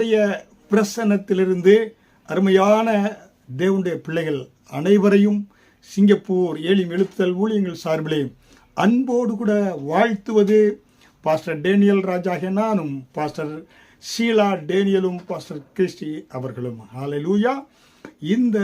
உடைய பிரசன்னத்திலிருந்து அருமையான தேவனுடைய பிள்ளைகள் அனைவரையும் சிங்கப்பூர் ஏழிம் எழுப்புதல் ஊழியங்கள் சார்பிலே அன்போடு கூட வாழ்த்துவது பாஸ்டர் டேனியல் ராஜாக நானும் பாஸ்டர் ஷீலா டேனியலும் பாஸ்டர் கிறிஸ்டி அவர்களும். ஹalleluya. இந்த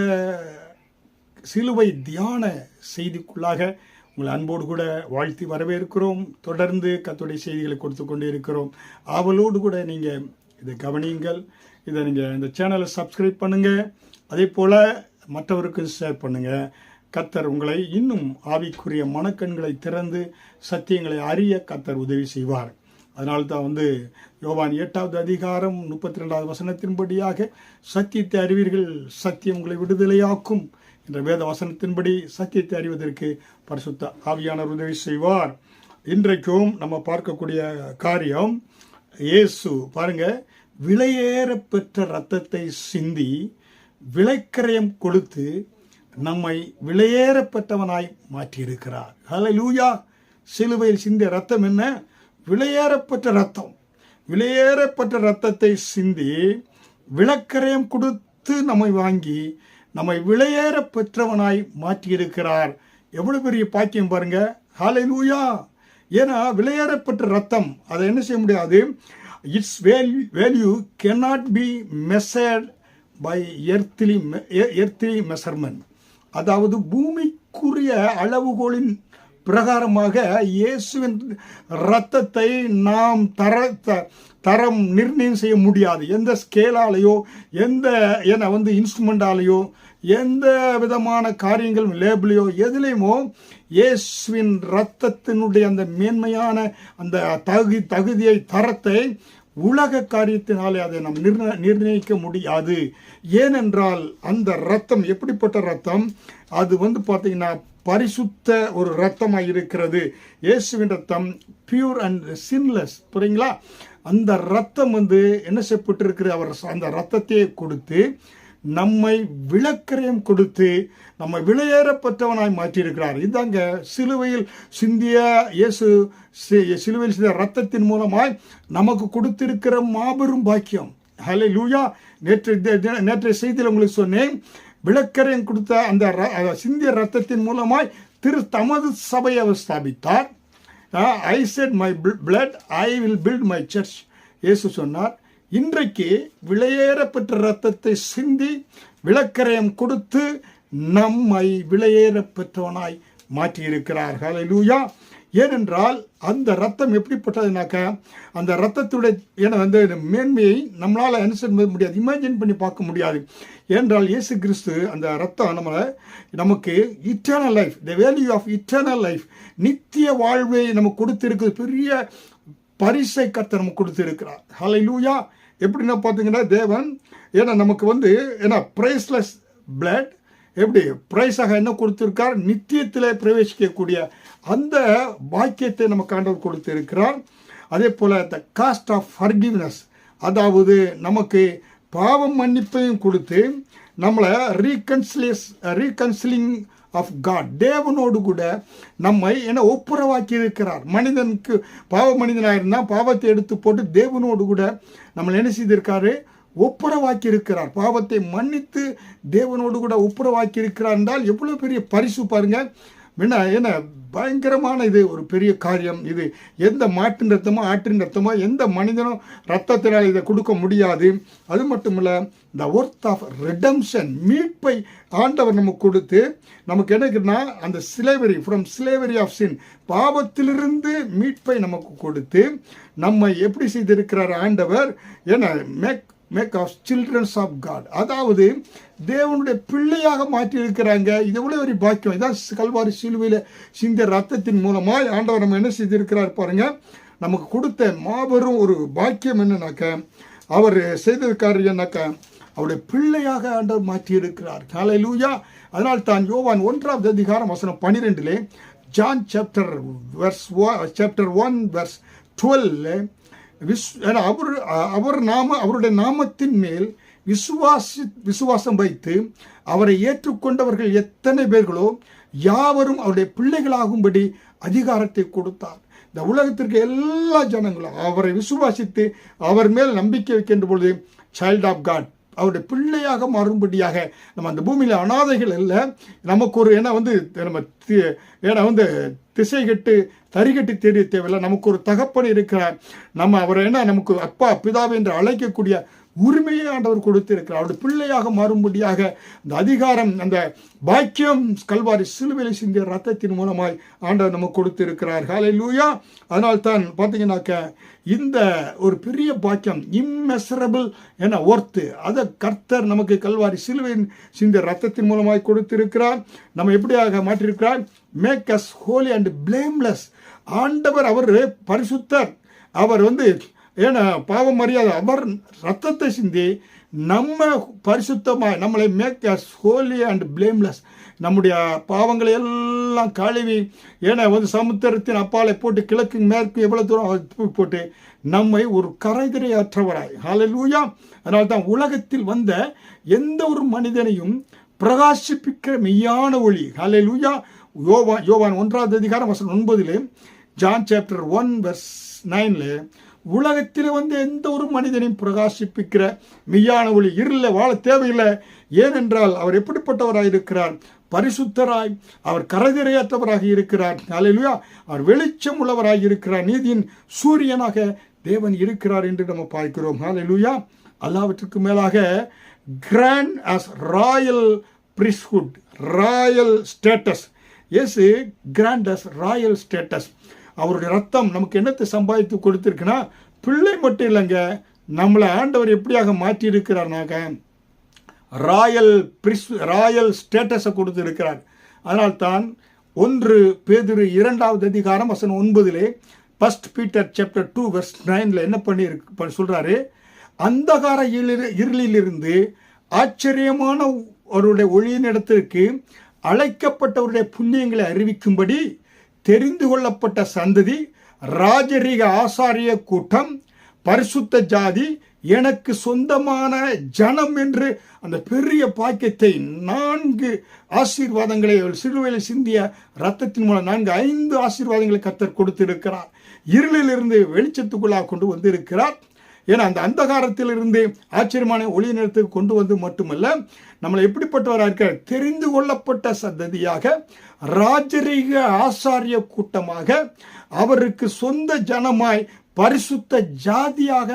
சிலுவை தியான செய்திக்குள்ளாக உங்களை அன்போடு கூட வாழ்த்தி வரவேற்கிறோம். தொடர்ந்து கத்துடைய செய்திகளை கொடுத்து கொண்டே இருக்கிறோம் அவளோடு கூட நீங்கள் இதை கவனியுங்கள். இதை நீங்கள் இந்த சேனலை சப்ஸ்கிரைப் பண்ணுங்கள் அதே போல் மற்றவருக்கு ஷேர் பண்ணுங்கள் கத்தர் உங்களை இன்னும் ஆவிக்குரிய மனக்கண்களை திறந்து சத்தியங்களை அறிய கத்தர் உதவி செய்வார். அதனால தான் வந்து யோவான் எட்டாவது அதிகாரம் முப்பத்தி ரெண்டாவது வசனத்தின்படியாக சத்தியத்தை அறிவீர்கள் சத்தியம் உங்களை விடுதலையாக்கும் என்ற வேத வசனத்தின்படி சத்தியத்தை அறிவதற்கு பரிசுத்த ஆவியானவர் உதவி செய்வார். இன்றைக்கும் நம்ம பார்க்கக்கூடிய காரியம் இயேசு பாருங்க விலையேற பெற்ற ரத்தத்தை சிந்தி விலைக்கரையம் கொடுத்து நம்மை விலையேறப்பட்டவனாய் மாற்றியிருக்கிறார். லூயா சிலுவையில் சிந்திய ரத்தம் என்ன? விலையேறப்பட்ட ரத்தம் விலையேறப்பட்ட ரத்தத்தை சிந்தி விளக்கரையம் கொடுத்து நம்மை வாங்கி நம்மை விலையேற பெற்றவனாய் மாற்றியிருக்கிறார். எவ்வளவு பெரிய பாக்கியம் பாருங்க. லூயா ஏன்னா விளையாடப்பட்ட ரத்தம் அதை என்ன செய்ய முடியாது? It's value value cannot be measured by earthly earthly measurement அதாவது பூமிக்குரிய அளவுகோலின் பிரகாரமாக இயேசுவின் ரத்தத்தை நாம் தர த- தரம் நிர்ணயம் செய்ய முடியாது. எந்த ஸ்கேலாலேயோ எந்த ஏன்னா வந்து இன்ஸ்ட்ருமெண்டாலேயோ எந்த விதமான காரியங்களும் லேபிளையோ எதுலேயுமோ இயேசுவின் ரத்தத்தினுடைய அந்த மேன்மையான அந்த தகு தகுதியை தரத்தை உலக காரியத்தினாலே அதை நாம் நிர்ண நிர்ணயிக்க முடியாது. ஏனென்றால் அந்த ரத்தம் எப்படிப்பட்ட ரத்தம் அது வந்து பார்த்தீங்கன்னா பரிசுத்த ஒரு ரத்தமாக இருக்கிறது. இயேசுவின் ரத்தம் பியூர் அண்ட் சின்லெஸ் புரியுங்களா? அந்த ரத்தம் வந்து என்ன செய்யப்பட்டிருக்கிற அவர் அந்த ரத்தத்தையே கொடுத்து நம்மை விளக்கரையும் கொடுத்து நம்மை விலையேறப்பட்டவனாய் மாற்றியிருக்கிறார். இதாங்க சிலுவையில் சிந்திய இயேசு சிலுவையில் சிந்திய ரத்தத்தின் மூலமாய் நமக்கு கொடுத்திருக்கிற மாபெரும் பாக்கியம். ஹலே லூயா நேற்று நேற்றைய செய்தியில் உங்களுக்கு சொன்னேன். விளக்கரையும் கொடுத்த அந்த ர- சிந்திய ரத்தத்தின் மூலமாய் திரு தமது சபையை அவர் ஸ்தாபித்தார். I shed my blood I will build my church இயேசு சொன்னார் இன்றைக்கு விலையேறப்பெற்ற ரத்தத்தை சிந்தி விளக்கரையம் கொடுத்து நம்மை விலையேற பெற்றவனாய் மாற்றியிருக்கிறார். ஹalleluya ஏனென்றால் அந்த ரத்தம் எப்படிப்பட்டதுனாக்கா அந்த ரத்தத்துடைய ஏன்னா வந்து மேன்மையை நம்மளால் என்ன முடியாது இமேஜின் பண்ணி பார்க்க முடியாது. ஏனென்றால் இயேசு கிறிஸ்து அந்த ரத்தம் நம்மளை நமக்கு eternal life the value of eternal life நித்திய வாழ்வை நமக்கு கொடுத்திருக்கு பெரிய பரிசை கத்தை நமக்கு கொடுத்திருக்கிறார். லூயா எப்படின்னா பார்த்தீங்கன்னா தேவன் ஏன்னா நமக்கு வந்து ஏன்னா ப்ரைஸ்லெஸ் பிளட் எப்படி? ப்ரைஸாக என்ன கொடுத்துருக்கார்? நித்தியத்தில் பிரவேசிக்கக்கூடிய அந்த பாக்கியத்தை நம்ம ஆண்டவர் கொடுத்திருக்கிறார். அதே போல் த காஸ்ட் ஆஃப் ஃபர்கிவ்னஸ் அதாவது நமக்கு பாவம் மன்னிப்பையும் கொடுத்து நம்மளை ரீகன்சிலியஸ் ரீகன்சிலிங் ஆஃப் காட் தேவனோடு கூட நம்மை என்ன ஒப்புரவாக்கி இருக்கிறார் மனிதனுக்கு பாவ மனிதனாக இருந்தால் பாவத்தை எடுத்து போட்டு தேவனோடு கூட நம்மளை என்ன செய்திருக்காரு? ஒப்புரவாக்கி இருக்கிறார் பாவத்தை மன்னித்து தேவனோடு கூட ஒப்புரவாக்கி இருக்கிறார் என்றால் எவ்வளோ பெரிய பரிசு பாருங்கள் முன்ன என்ன பயங்கரமான இது ஒரு பெரிய காரியம் இது. எந்த மாட்டின் ரத்தமோ ஆற்றின் ரத்தமோ எந்த மனிதனும் ரத்தத்தினால் இதை கொடுக்க முடியாது. அது மட்டும் இல்லை த ஒர்த் ஆஃப் ரிடம்ஷன் மீட்பை ஆண்டவர் நமக்கு கொடுத்து நமக்கு என்னக்குன்னா அந்த சிலேவரி ஃப்ரம் சிலேவரி ஆஃப் சின் பாவத்திலிருந்து மீட்பை நமக்கு கொடுத்து நம்மை எப்படி செய்திருக்கிறார் ஆண்டவர்? என்ன make make of children's of God அதாவது தேவனுடைய பிள்ளையாக மாற்றியிருக்கிறாங்க. இது எவ்வளோ ஒரு பாக்கியம். இதான் கல்வாரி சிலுவையில் சிந்த ரத்தத்தின் மூலமாக ஆண்டவர் நம்ம என்ன செய்திருக்கிறார் பாருங்க. நமக்கு கொடுத்த மாபெரும் ஒரு பாக்கியம் என்னன்னாக்க அவர் செய்திருக்காரு என்னக்கா அவருடைய பிள்ளையாக ஆண்டவர் மாற்றியிருக்கிறார். காலை லூயா அதனால் தான் யோவான் ஒன்றாவது அதிகாரம் வசனம் பன்னிரெண்டிலே John chapter verse chapter one verse twelve விஸ் அவர் அவர் நாம அவருடைய நாமத்தின் மேல் விசுவாசி விசுவாசம் வைத்து அவரை ஏற்றுக்கொண்டவர்கள் எத்தனை பேர்களோ யாவரும் அவருடைய பிள்ளைகளாகும்படி அதிகாரத்தை கொடுத்தார். இந்த உலகத்திற்கு எல்லா ஜனங்களும் அவரை விசுவாசித்து அவர் மேல் நம்பிக்கை வைக்கின்ற பொழுது சைல்ட் ஆஃப் காட் அவருடைய பிள்ளையாக மாறும்படியாக நம்ம அந்த பூமியில் அனாதைகள் இல்லை நமக்கு ஒரு ஏன்னா வந்து நம்ம ஏன்னா வந்து திசை கட்டு தறிகட்டு தேடிய தேவையில்லை. நமக்கு ஒரு தகப்பன் இருக்கிறார். நம்ம அவரை என்ன நமக்கு அப்பா பிதாவை என்று அழைக்கக்கூடிய உரிமையை ஆண்டவர் கொடுத்திருக்கிறார். அவருடைய பிள்ளையாக மாறும்படியாக அந்த அதிகாரம் அந்த பாக்கியம் கல்வாரி சிலுவையில் சிந்திய ரத்தத்தின் மூலமாய் ஆண்டவர் நமக்கு கொடுத்திருக்கிறார். ஹாலை லூயா அதனால் தான் பார்த்தீங்கன்னாக்க இந்த ஒரு பெரிய பாக்கியம் இம்மெசரபிள் என ஒர்த்து அதை கர்த்தர் நமக்கு கல்வாரி சிலுவையின் சிந்திய ரத்தத்தின் மூலமாய் கொடுத்திருக்கிறார். நம்ம எப்படியாக மாற்றியிருக்கிறார்? Make us holy and blameless ஆண்டவர் அவர் பரிசுத்தர். அவர் வந்து ஏன்னா பாவம் அறியாத அவர் ரத்தத்தை சிந்தி நம்ம பரிசுத்தமாக நம்மளை make us holy and blameless நம்முடைய பாவங்களை எல்லாம் கழுவி ஏன்னா வந்து சமுத்திரத்தின் அப்பாலை போட்டு கிழக்கு மேற்கு எவ்வளோ தூரம் போட்டு நம்மை ஒரு கரைதிரையற்றவராய். ஹalleluya அதனால தான் உலகத்தில் வந்த எந்த ஒரு மனிதனையும் பிரகாசிப்பிக்கிற மெய்யான ஒளி. லூயா யோவான் யோவான் ஒன்றாவது அதிகாரம் வசனம் ஒன்பதிலே ஜான் சாப்டர் ஒன் வெர்ஸ் நைனில் உலகத்தில் வந்து எந்த ஒரு மனிதனையும் பிரகாசிப்பிக்கிற மெய்யான ஒளி இருள வாழ தேவையில்லை. ஏனென்றால் அவர் எப்படிப்பட்டவராக இருக்கிறார்? பரிசுத்தராய் அவர் கரதிரையற்றவராக இருக்கிறார். அல்லேலூயா அவர் வெளிச்சம் உள்ளவராக இருக்கிறார். நீதியின் சூரியனாக தேவன் இருக்கிறார் என்று நம்ம பார்க்கிறோம். அல்லேலூயா எல்லாவற்றுக்கு மேலாக grant us royal priesthood royal status us grant us royal status அவருடைய ரத்தம் நமக்கு என்னத்தை சம்பாதித்து கொடுத்துருக்குன்னா பிள்ளை மட்டும் இல்லைங்க நம்மளை ஆண்டவர் எப்படியாக மாற்றியிருக்கிறார்னாக்க ராயல் பிரிஸ் ராயல் ஸ்டேட்டஸை கொடுத்திருக்கிறார். அதனால்தான் ஒன்று பேதிரு இரண்டாவது அதிகாரம் வசனம் ஒன்பதிலே first Peter chapter two verse நைனில் என்ன பண்ணியிருக்கு சொல்கிறாரு அந்தகார இருளிலிருந்து ஆச்சரியமான அவருடைய ஒளியின் இடத்திற்கு அழைக்கப்பட்டவருடைய புண்ணியங்களை அறிவிக்கும்படி தெரிந்து கொள்ளப்பட்ட சந்ததி ராஜரீக ஆசாரிய கூட்டம் பரிசுத்த ஜாதி எனக்கு சொந்தமான ஜனம் என்று அந்த பெரிய பாக்கியத்தை நான்கு ஆசீர்வாதங்களை சிறுவையில் சிந்திய ரத்தத்தின் மூலம் நான்கு ஐந்து ஆசீர்வாதங்களை கத்தர் கொடுத்திருக்கிறார். இருளிலிருந்து வெளிச்சத்துக்குள்ளாக கொண்டு வந்திருக்கிறார். ஏன்னா அந்த அந்தகாரத்திலிருந்து ஆச்சரியமான ஒளி நிறத்துக்கு கொண்டு வந்து மட்டுமல்ல நம்மளை எப்படிப்பட்டவராக இருக்க தெரிந்து கொள்ளப்பட்ட சந்ததியாக ராஜரீக ஆசாரிய கூட்டமாக அவருக்கு சொந்த ஜனமாய் பரிசுத்த ஜாதியாக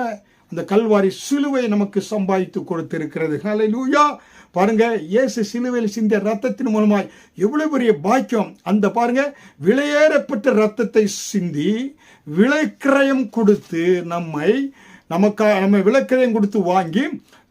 அந்த கல்வாரி சிலுவை நமக்கு சம்பாதித்து கொடுத்திருக்கிறது. லூயா பாருங்க இயேசு சிலுவையில் சிந்திய ரத்தத்தின் மூலமாய் எவ்வளவு பெரிய பாக்கியம். அந்த பாருங்க விலையேறப்பட்ட ரத்தத்தை சிந்தி விலைக்கிரயம் கொடுத்து நம்மை நமக்கா நம்ம விலைக்கிரயம் கொடுத்து வாங்கி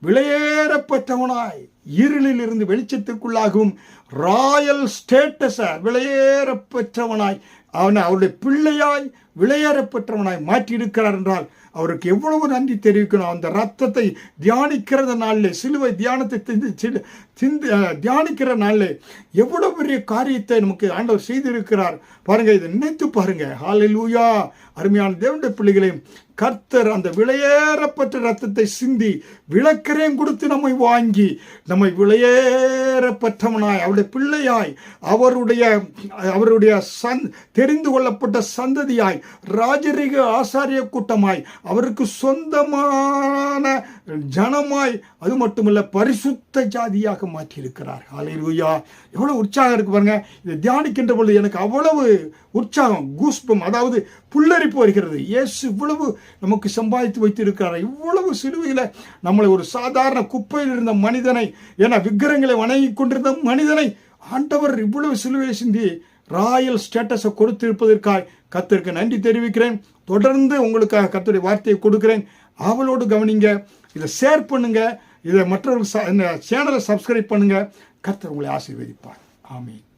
விலையேறப்பட்டவனாய். இருளில் இருந்து வெளிச்சத்திற்குள்ளாகவும் ராயல் ஸ்டேட்டஸை விலையேறப்பெற்றவனாய் அவனை அவருடைய பிள்ளையாய் விளையாடப்பட்டவனாய் மாற்றியிருக்கிறார் என்றால் அவருக்கு எவ்வளவு நன்றி தெரிவிக்கணும்? அந்த ரத்தத்தை தியானிக்கிறத நாளில் சிலுவை தியானத்தை திந்து- சிந்து தியானிக்கிற நாளில் எவ்வளவு பெரிய காரியத்தை நமக்கு ஆண்டவர் செய்திருக்கிறார். பாருங்கள் இதை நினைத்து ஹாலில் லூயா அருமையான தேவனுடைய பிள்ளைகளையும் கர்த்தர் அந்த விலையேறப்பட்ட ரத்தத்தை சிந்தி விளக்கரையும் கொடுத்து நம்மை வாங்கி நம்மை விலையேறப்பட்டவனாய் அவருடைய பிள்ளையாய் அவருடைய அவருடைய சந் தெரிந்து கொள்ளப்பட்ட சந்ததியாய் ராஜரிக ஆசாரிய கூட்டமாய் அவருக்கு சொந்தமான ஜனமாய் அது மட்டுமல்ல பரிசுத்த ஜாதியாக மாற்றியிருக்கிறார். ஹalleluya. எவ்வளோ உற்சாகம் இருக்கு பாருங்க. இதை தியானிக்கின்ற பொழுது எனக்கு அவ்வளவு உற்சாகம் கூஸ்பம் அதாவது புல்லரிப்பு வருகிறது. இயேசு இவ்வளவு நமக்கு சம்பாதித்து வைத்திருக்கிறார். இவ்வளவு சிலுவையில் நம்மளை ஒரு சாதாரண குப்பையில் இருந்த மனிதனை ஏன்னா விக்கிரங்களை வணங்கி கொண்டிருந்த மனிதனை ஆண்டவர் இவ்வளவு சிலுவையை சிந்தி ராயல் ஸ்டேட்டஸை கொடுத்திருப்பதற்காக கத்திற்கு நன்றி தெரிவிக்கிறேன். தொடர்ந்து உங்களுக்காக கத்துடைய வார்த்தையை கொடுக்குறேன். அவளோடு கவனிங்க. இதை ஷேர் பண்ணுங்க. இதை மற்றவர்கள் ச- இந்த சேனலை சப்ஸ்கிரைப் பண்ணுங்க. கர்த்தர் உங்களை ஆசீர்வதிப்பார். ஆமீன்.